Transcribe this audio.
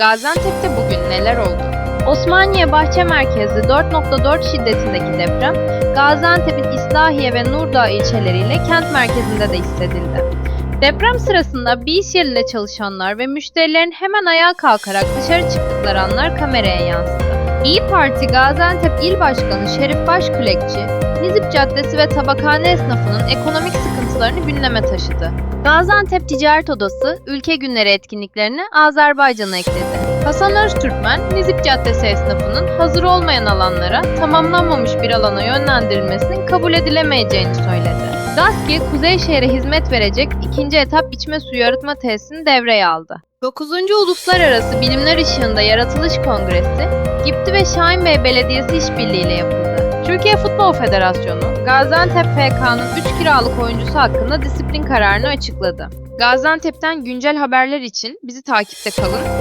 Gaziantep'te bugün neler oldu? Osmaniye Bahçe merkezli 4.4 şiddetindeki deprem, Gaziantep'in İslahiye ve Nurdağ ilçeleriyle kent merkezinde de hissedildi. Deprem sırasında bir iş çalışanlar ve müşterilerin hemen ayağa kalkarak dışarı çıktıkları anlar kameraya yansıdı. İyi Parti Gaziantep İl Başkanı Şerif Başkülekçi, Nizip Caddesi ve tabakhane esnafının ekonomik sıkıntılarını gündeme taşıdı. Gaziantep Ticaret Odası ülke günleri etkinliklerini Azerbaycan'a ekledi. Hasan Öztürkmen, Nizip Caddesi esnafının hazır olmayan alanlara tamamlanmamış bir alana yönlendirilmesinin kabul edilemeyeceğini söyledi. GASKİ, Kuzeyşehir'e hizmet verecek ikinci etap içme suyu arıtma tesisini devreye aldı. 9. Uluslararası Bilimler Işığında Yaratılış Kongresi, Gipti ve Şahinbey Belediyesi işbirliğiyle yapıldı. Türkiye Futbol Federasyonu, Gaziantep FK'nın 3 kiralık oyuncusu hakkında disiplin kararını açıkladı. Gaziantep'ten güncel haberler için bizi takipte kalın.